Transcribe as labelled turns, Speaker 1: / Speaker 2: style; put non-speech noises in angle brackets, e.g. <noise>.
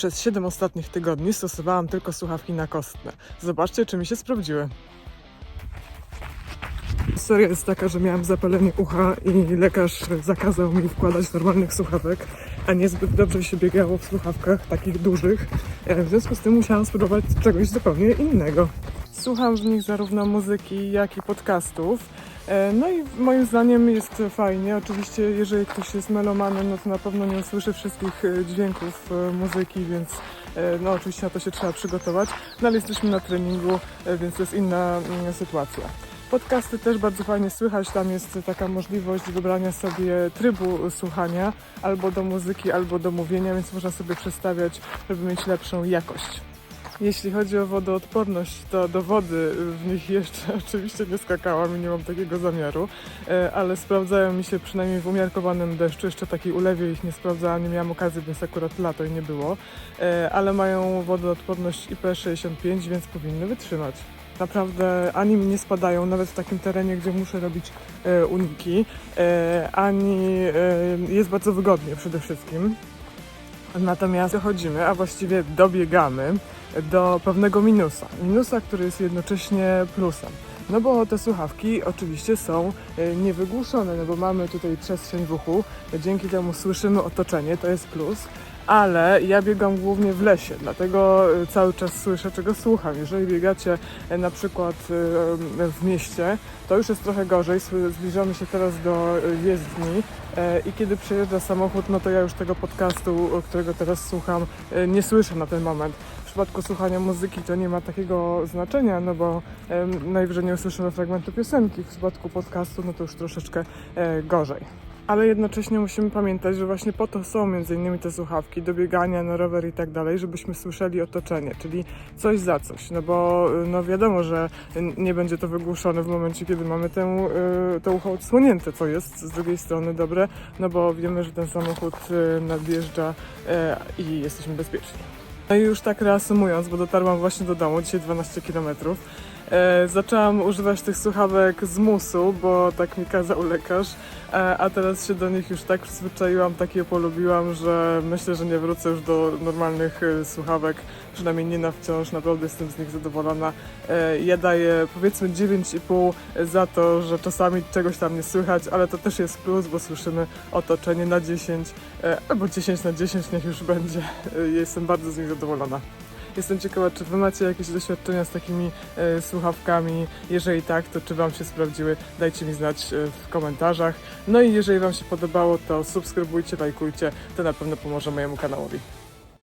Speaker 1: Przez 7 ostatnich tygodni stosowałam tylko słuchawki nakostne. Zobaczcie, czy mi się sprawdziły. Historia jest taka, że miałam zapalenie ucha i lekarz zakazał mi wkładać normalnych słuchawek, a niezbyt dobrze się biegało w słuchawkach takich dużych. E, W związku z tym musiałam spróbować czegoś zupełnie innego. Słucham w nich zarówno muzyki, jak i podcastów. E, No i moim zdaniem jest fajnie. Oczywiście, jeżeli ktoś jest melomanem, no to na pewno nie usłyszy wszystkich e, dźwięków e, muzyki, więc no oczywiście na to się trzeba przygotować. No ale jesteśmy na treningu, więc to jest inna mm, sytuacja. Podcasty też bardzo fajnie słychać. Tam jest taka możliwość wybrania sobie trybu słuchania albo do muzyki, albo do mówienia, więc można sobie przestawiać, żeby mieć lepszą jakość. Jeśli chodzi o wodoodporność, to do wody w nich jeszcze <laughs> oczywiście nie skakałam i nie mam takiego zamiaru, e, ale sprawdzają mi się przynajmniej w umiarkowanym deszczu. Jeszcze takiej ulewie ich nie sprawdzałam, nie miałam okazji, więc akurat lato i nie było, E, ale mają wodoodporność IP65, więc powinny wytrzymać. Naprawdę ani mi nie spadają, nawet w takim terenie, gdzie muszę robić e, uniki, ani jest bardzo wygodnie przede wszystkim. Natomiast dochodzimy, a właściwie dobiegamy do pewnego minusa. Minusa, który jest jednocześnie plusem. No bo te słuchawki oczywiście są e, niewygłuszone, no bo mamy tutaj przestrzeń w uchu, dzięki temu słyszymy otoczenie, to jest plus. Ale ja biegam głównie w lesie, dlatego e, cały czas słyszę, czego słucham. Jeżeli biegacie e, na przykład e, w mieście, to już jest trochę gorzej. Zbliżamy się teraz do jezdni i kiedy przejeżdża samochód, no to ja już tego podcastu, którego teraz słucham, nie słyszę na ten moment. W przypadku słuchania muzyki to nie ma takiego znaczenia, no bo najwyżej nie usłyszymy fragmentu piosenki. W przypadku podcastu, no to już troszeczkę gorzej. Ale jednocześnie musimy pamiętać, że właśnie po to są między innymi te słuchawki do biegania na rower i tak dalej, żebyśmy słyszeli otoczenie, czyli coś za coś. No bo y, no wiadomo, że nie będzie to wygłuszone w momencie, kiedy mamy tę, y, to ucho odsłonięte, co jest z drugiej strony dobre, no bo wiemy, że ten samochód y, nadjeżdża y, i jesteśmy bezpieczni. No i już tak reasumując, bo dotarłam właśnie do domu, dzisiaj 12 km. E, zaczęłam używać tych słuchawek z musu, bo tak mi kazał lekarz, e, a teraz się do nich już tak przyzwyczaiłam, tak je polubiłam, że myślę, że nie wrócę już do normalnych e, słuchawek, przynajmniej nie na wciąż, naprawdę jestem z nich zadowolona. E, ja daję powiedzmy 9,5 za to, że czasami czegoś tam nie słychać, ale to też jest plus, bo słyszymy otoczenie na 10, e, albo 10 na 10, niech już będzie. E, Jestem bardzo z nich zadowolona. Jestem ciekawa, czy Wy macie jakieś doświadczenia z takimi e, słuchawkami? Jeżeli tak, to czy Wam się sprawdziły? Dajcie mi znać e, w komentarzach. No i jeżeli Wam się podobało, to subskrybujcie, lajkujcie, to na pewno pomoże mojemu kanałowi.